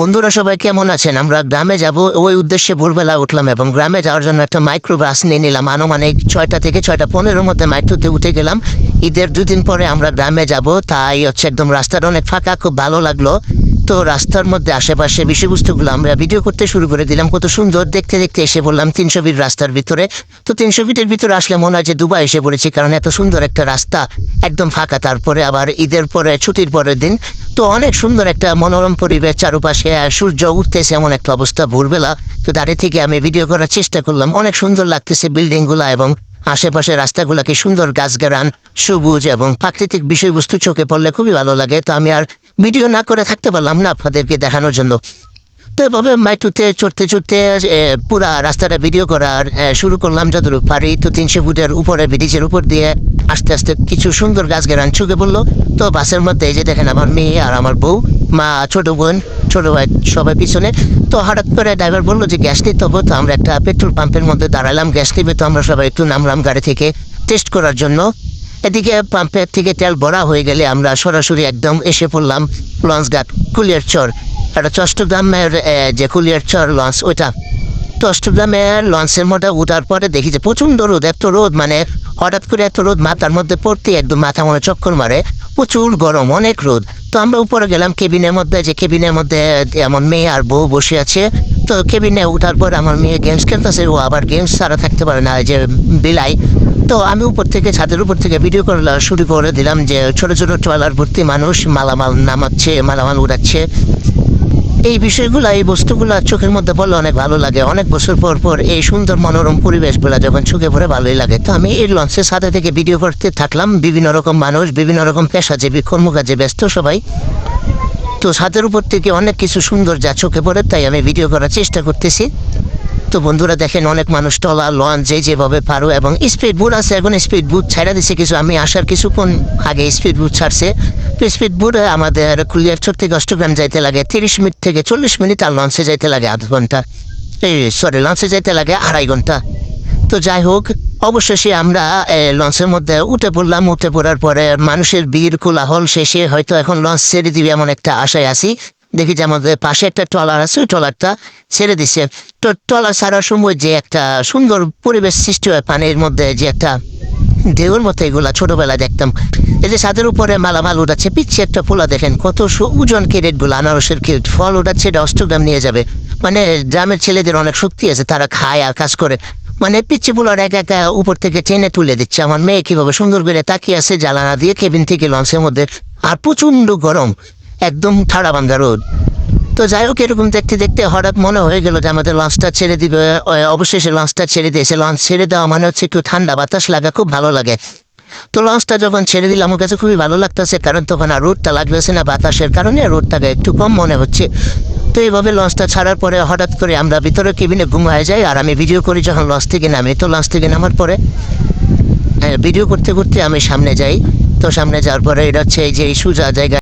বন্ধুরা সবাই কেমন আছেন? আমরা গ্রামে যাব, ওই উদ্দেশ্যে ভোরবেলা উঠলাম এবং গ্রামে যাওয়ার জন্য একটা মাইক্রো বাস নিয়ে নিলাম। আনুমানিক ছয়টা থেকে ছয়টা পনেরোর মধ্যে মাইক্রোতে উঠে গেলাম। ঈদের দুদিন পরে আমরা গ্রামে যাব, তাই হচ্ছে একদম রাস্তাটা অনেক ফাঁকা, খুব ভালো লাগল। তো রাস্তার মধ্যে আশেপাশে বিষয়বস্তুগুলো আমরা ভিডিও করতে শুরু করে দিলাম। কত সুন্দর দেখতে দেখতে এসে বললাম তিনশো ফিট রাস্তার ভিতরে। তো তিনশো ফিটের ভিতরে আসলে মনে হয় যে দুবাই এসে পড়েছি, কারণ এত সুন্দর একটা রাস্তা, একদম ফাঁকা। তারপরে আবার ঈদের পরে, ছুটির পরের দিন তো অনেক সুন্দর একটা মনোরম পরিবেশ চারপাশে সূর্য উঠতেছে এমন একটা অবস্থা ভোরবেলা। তো দাঁড়িয়ে থেকে আমি ভিডিও করার চেষ্টা করলাম। অনেক সুন্দর লাগতেছে বিল্ডিংগুলা এবং আশেপাশে রাস্তাগুলোকে সুন্দর গাছগারান সবুজ এবং প্রাকৃতিক বিষয়বস্তু চোখে পড়লে খুবই ভালো লাগে। তো আমি আর ভিডিও না করে থাকতে পারলাম না আপনাদেরকে দেখানোর জন্য। তো এভাবে মাইটুতে চড়তে চড়তে পুরা রাস্তাটা ভিডিও করার শুরু করলাম যতটুকু পারি। তো তিনশো ফুটের উপরে, ব্রিজের উপর দিয়ে আস্তে আস্তে কিছু সুন্দর গাছ গেরান। চুকে পড়ল। তো বাসের মধ্যে এই যে দেখেন আমার মেয়ে আর আমার বউ, মা, ছোট বোন, ছোট ভাই সবাই পিছনে। তো হঠাৎ করে ড্রাইভার বলল যে, গ্যাস নিতে হবে। তো আমরা একটা পেট্রোল পাম্পের মধ্যে দাঁড়ালাম, গ্যাস নিবে। তো আমরা সবাই একটু নামলাম গাড়ি থেকে টেস্ট করার জন্য। এদিকে পাম্পের থেকে তেল ভরা হয়ে গেলে আমরা সরাসরি একদম এসে পড়লাম লঞ্চ লঞ্চঘাট কুলিয়ার চর। একটা চট্টগ্রামের যে কুলিয়ার চর লঞ্চ, ওইটা। অষ্টগ্রামে লঞ্চের মধ্যে উঠার পরে দেখি যে প্রচণ্ড রোদ, এত রোদ মানে হঠাৎ করে এত রোদ মাথার মধ্যে পড়তে একদম মাথা মনে চক্কর মারে। প্রচুর গরম, অনেক রোদ। তো আমরা উপরে গেলাম কেবিনের মধ্যে, যে কেবিনের মধ্যে আমার মেয়ে আর বউ বসে আছে। তো কেবিনে উঠার পর আমার মেয়ে গেমস খেলতেছে, ও আবার গেমস ছাড়া থাকতে পারে না যে বিলাই। তো আমি উপর থেকে, ছাদের উপর থেকে ভিডিও করা শুরু করে দিলাম যে ছোট ছোট ট্রলার ভর্তি মানুষ মালামাল নামাচ্ছে, মালামাল উড়াচ্ছে। এই বিষয়গুলো, এই বস্তুগুলো চোখের মধ্যে পড়লে অনেক ভালো লাগে। অনেক বছর পর পর এই সুন্দর মনোরম পরিবেশগুলো যখন চোখে পড়ে, ভালোই লাগে। তো আমি এই লঞ্চের সাথে থেকে ভিডিও করতে থাকলাম। বিভিন্ন রকম মানুষ, বিভিন্ন রকম পেশাজীবী, কর্মকাজে ব্যস্ত সবাই। তো ছাদের উপর থেকে অনেক কিছু সুন্দর যা চোখে পড়ে, তাই আমি ভিডিও করার চেষ্টা করতেছি। তো বন্ধুরা দেখেন, অনেক মানুষ টলা লঞ্চ যে যেভাবে পারো এবং স্পিড বুট আছে, এখন স্পিড বুট ছাড়া দিছে কিছু। আমি আসার কিছুক্ষণ আগে স্পিড বুট ছাড়ছে। তো স্পিড বুট আমাদের কুলিয়ার চোর থেকে অষ্টগ্রাম যাইতে লাগে, তিরিশ মিনিট থেকে চল্লিশ মিনিট আর লঞ্চে যাইতে লাগে আধ ঘণ্টা। এই সরি লঞ্চে যাইতে লাগে আড়াই ঘণ্টা। তো যাই হোক, অবশেষে আমরা লঞ্চের মধ্যে উঠে পড়লাম। উঠে পড়ার পরে মানুষের বীর কোলাহল শেষে হয়তো এখন লঞ্চ ছেড়ে দিবে এমন একটা আশায় আছি। দেখি যে আমাদের পাশে একটা ট্রলার আছে, ওই ট্রলারটা ছেড়ে দিচ্ছে তো ট্রলার ছাড়ার সময় যে একটা সুন্দর পরিবেশ সৃষ্টি হয় পানির মধ্যে, যে একটা ঢেউর মতো এগুলা ছোটবেলায় দেখতাম। এই যে ছাদের উপরে মালামাল উঠাচ্ছে, পিচ্ছে একটা পোলা দেখেন, কত ওজন ক্যারেটগুলো আনারসের ক্যারেট ফল উঠাচ্ছে, এটা অষ্টগ্রাম নিয়ে যাবে। মানে গ্রামের ছেলেদের অনেক শক্তি আছে, তারা খায় আর কাজ করে। মানে পিচ্ছি পোলার একা একা উপর থেকে টেনে তুলে দিচ্ছে। আমার মেয়ে কীভাবে সুন্দর করে তাকিয়ে আছে, জ্বালানা দিয়ে কেবিন থেকে লঞ্চের মধ্যে। আর প্রচণ্ড গরম। একদম ঠাড়া বান্ধা রোদ। তো যাই হোক এরকম দেখতে দেখতে হঠাৎ মনে হয়ে গেল যে আমাদের লঞ্চটা ছেড়ে দিবে। অবশেষে লঞ্চটা ছেড়ে দিয়েছে লঞ্চ ছেড়ে দেওয়া মানে হচ্ছে একটু ঠান্ডা বাতাস লাগা খুব ভালো লাগে। তো লঞ্চটা যখন ছেড়ে দিলে আমার কাছে খুবই ভালো লাগতেছে কারণ তখন আর রোদটা লাগতেছে না বাতাসের কারণে রোদটাকে একটু কম মনে হচ্ছে। তো এইভাবে লঞ্চটা ছাড়ার পরে হঠাৎ করে আমরা ভিতরে কেবিনে ঘুমায় যাই আর আমি ভিডিও করি যখন লঞ্চ থেকে নামি তো লঞ্চ থেকে নামার পরে হ্যাঁ, ভিডিও করতে করতে আমি সামনে যাই। তো সামনে যাওয়ার পরে এটা হচ্ছে এই যে সোজা জায়গা